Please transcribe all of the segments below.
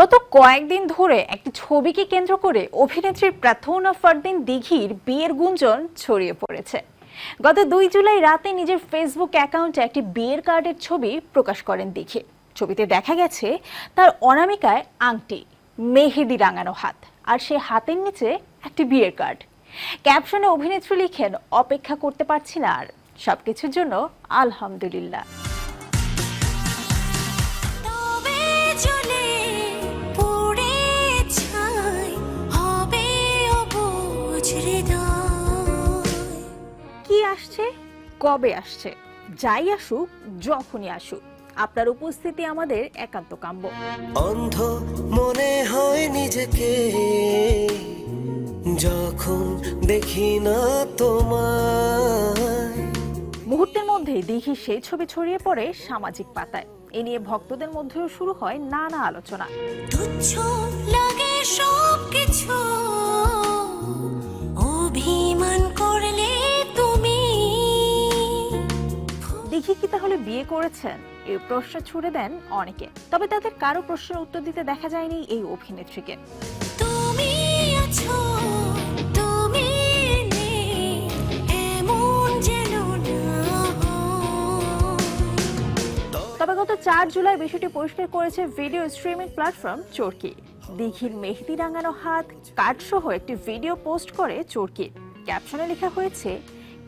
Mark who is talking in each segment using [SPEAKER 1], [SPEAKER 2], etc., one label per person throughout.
[SPEAKER 1] গত কয়েকদিন ধরে একটি ছবিকে কেন্দ্র করে অভিনেত্রী প্রার্থনা ফারদিন দিঘির বিয়ের গুঞ্জন ছড়িয়ে পড়েছে। গত দুই জুলাই রাতে নিজের ফেসবুক অ্যাকাউন্টে একটি বিয়ের কার্ডের ছবি প্রকাশ করেন দিঘি। ছবিতে দেখা গেছে, তার অনামিকায় আংটি, মেহেদি রাঙানো হাত, আর সে হাতের নিচে একটি বিয়ের কার্ড। ক্যাপশনে অভিনেত্রী লিখেন, অপেক্ষা করতে পারছি না আর সবকিছুর জন্য আলহামদুলিল্লাহ। কি আসছে? কবে আসছে? যাই আসুক যখনই আসুক আপনার উপস্থিতি আমাদের একান্ত কাম্য।
[SPEAKER 2] অন্ধ মনে হয় নিজেকে যখন দেখি না তোমায়।
[SPEAKER 1] মুহূর্তের মধ্যেই দিঘি সেই ছবি ছড়িয়ে পড়ে সামাজিক পাতায়। এ নিয়ে ভক্তদের মধ্যেও শুরু হয় নানা আলোচনা।
[SPEAKER 3] তুচ্ছ লাগে সব
[SPEAKER 1] তাহলে বিয়ে করেছেন এই প্রশ্ন ছুড়ে দেন অনেকে। তবে তাদের কারও প্রশ্নের উত্তর দিতে দেখা যায়নি এই অভিনেত্রীকে।
[SPEAKER 3] তুমি আছো
[SPEAKER 1] তবে গত চার জুলাই বিষয়টি পরিষ্কার করেছে ভিডিও স্ট্রিমিং প্ল্যাটফর্ম চরকি। দিঘির মেহেদি রাঙানো হাত কার্ড সহ একটি ভিডিও পোস্ট করে চরকি। ক্যাপশনে লেখা হয়েছে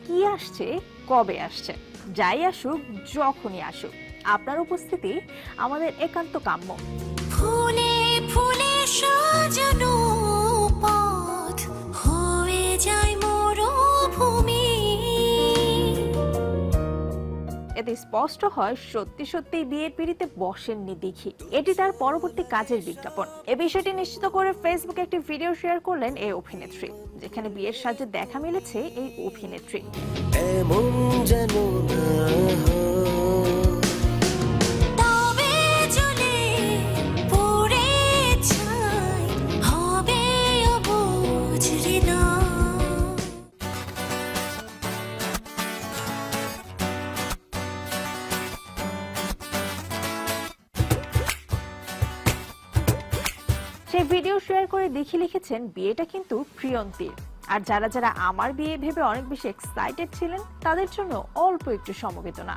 [SPEAKER 1] কি আসছে কবে আসছে? যাই আসুক যখনই আসুক। আপনার উপস্থিতি আমাদের একান্ত কাম্য। এতে স্পষ্ট হয়, সত্যি সত্যি বিয়ের পিড়িতে বসেননি দেখি এটি তার পরবর্তী কাজের বিজ্ঞাপন। এ বিষয়টি নিশ্চিত করে ফেসবুকে একটি ভিডিও শেয়ার করলেন এই অভিনেত্রী, যেখানে বিয়ের সাজে দেখা মিলেছে এই অভিনেত্রী। সেই ভিডিও শেয়ার করে দেখি লিখেছেন, বিয়েটা কিন্তু প্রিয়ন্তীর। আর যারা যারা আমার বিয়ে ভেবে অনেক বেশি এক্সাইটেড ছিলেন, তাদের জন্য অল্প একটু সমবেদনা।